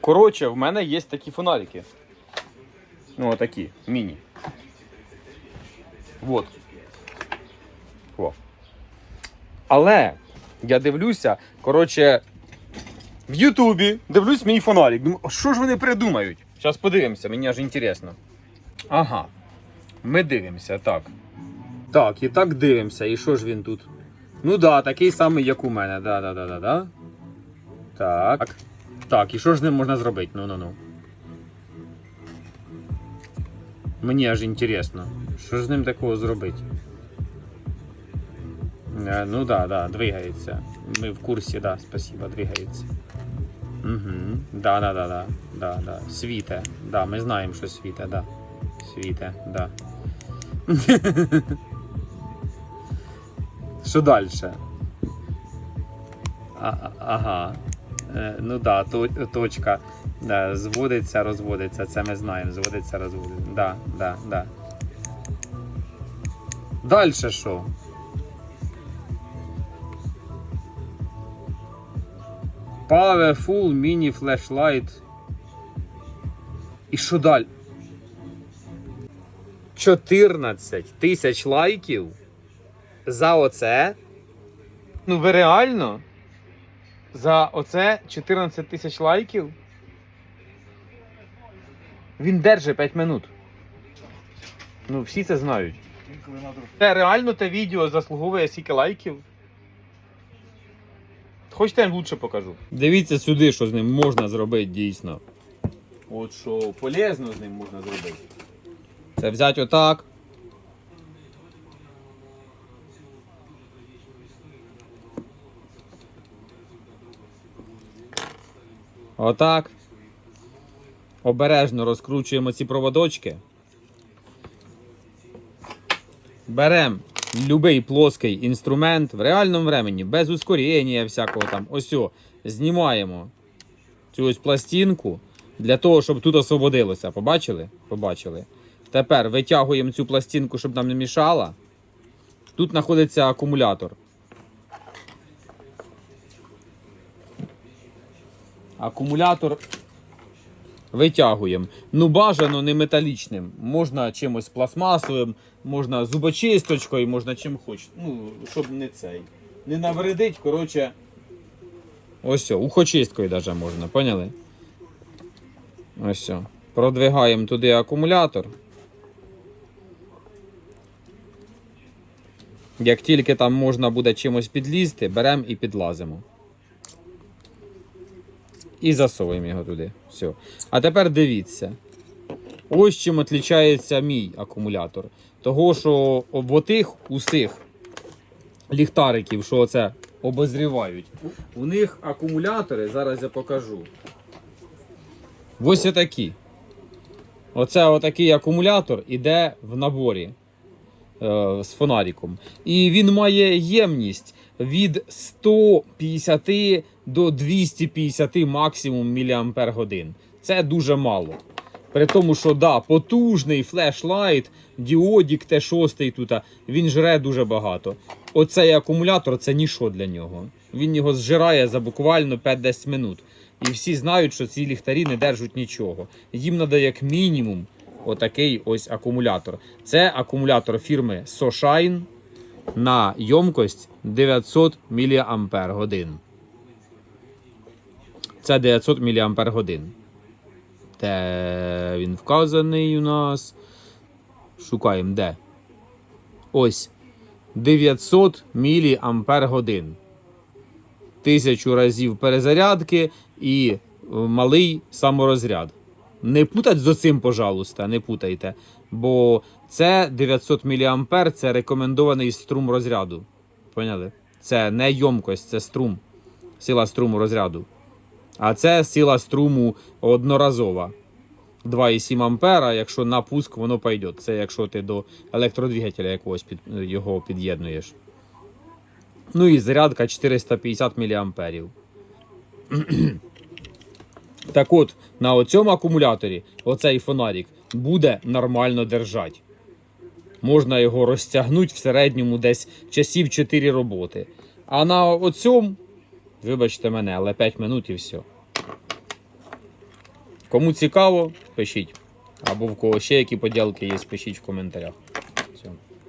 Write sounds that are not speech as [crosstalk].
Коротше, в мене є такі фонарики. Ну, отакі, міні. Вот. О. Але я дивлюся, коротше, в Ютубі дивлюсь мій фонарик. Думаю, що ж вони придумають? Зараз подивимося, мені аж інтересно. Ага. Ми дивимося, так. Так, і так дивимося. І що ж він тут? Ну да, такий самий, як у мене. Да, да, да, да, да. Так. Так, і що ж з ним можна зробити? Ну, ну, ну. Мені аж інтересно. Що ж з ним такого зробити? Е, Ну да, да, двигається. Ми в курсі, да, спасибо, двигається. Угу. Да, да, да, да, да, да. Світе. Да, ми знаємо, що світе, да. Світе, да. [laughs] Що далі? Ага. Е, ну да, точка. Да, зводиться, розводиться. Це ми знаємо. Зводиться, розводиться. Да, да, да. Далі що? Powerful Mini Flashlight. І що далі? 14 тисяч лайків за оце. Ну ви реально? За оце 14 тисяч лайків? Він держить 5 минут. Ну, всі це знають. Це реально те відео заслуговує стільки лайків. Хочете, я вам лучше покажу. Дивіться сюди, що з ним можна зробити дійсно. От що полезно з ним можна зробити. Це взяти отак. Отак. Обережно розкручуємо ці проводочки. Беремо будь-який плоский інструмент в реальному времені, без ускорення всякого там. Ось, о, знімаємо цю ось пластинку для того, щоб тут освободилося. Побачили? Побачили. Тепер витягуємо цю пластинку, щоб нам не мішала. Тут знаходиться акумулятор. Акумулятор витягуємо. Ну, бажано не металічним. Можна чимось пластмасовим, можна зубочисточкою, можна чим хоч. Ну, щоб не цей. Не навредить, коротше. Ось, ухочисткою навіть можна, поняли? Ось. Продвигаємо туди акумулятор. Як тільки там можна буде чимось підлізти, беремо і підлазимо. І засовуємо його туди. Все. А тепер дивіться. Ось чим відрізняється мій акумулятор. Того, що в отих усіх ліхтариків, що це обозрівають, у них акумулятори, зараз я покажу. Ось отакі. Оце отакий акумулятор іде в наборі е, з фонариком. І він має ємність від 150 до 250 максимум мАч. Це дуже мало. При тому, що да, потужний флешлайт, діодік Т6 тут, він жре дуже багато. Оцей акумулятор це ніщо для нього. Він його зжирає за буквально 5-10 минут. І всі знають, що ці ліхтарі не держать нічого. Їм треба як мінімум отакий ось акумулятор. Це акумулятор фірми Soshine на ємкость 900 мАч. Це 900 мАч. Де він вказаний у нас. Шукаємо де. Ось 900 мАч. Тисячу разів перезарядки і малий саморозряд. Не путать з оцим, пожалуйста, не путайте. Бо це 900 мА це рекомендований струм розряду. Поняли? Це не ємкость, це струм. Сила струму розряду. А це сила струму одноразова. 2,7 ампера, якщо на пуск воно пойде. Це якщо ти до електродвигателя якогось під, його під'єднуєш. Ну і зарядка 450 мА. Так от, на цьому акумуляторі оцей фонарик буде нормально держати. Можна його розтягнути в середньому десь часів 4 роботи. А на оцьому, вибачте мене, але 5 минут і все. Кому цікаво, пишіть. Або в кого ще які поділки є, пишіть в коментарях.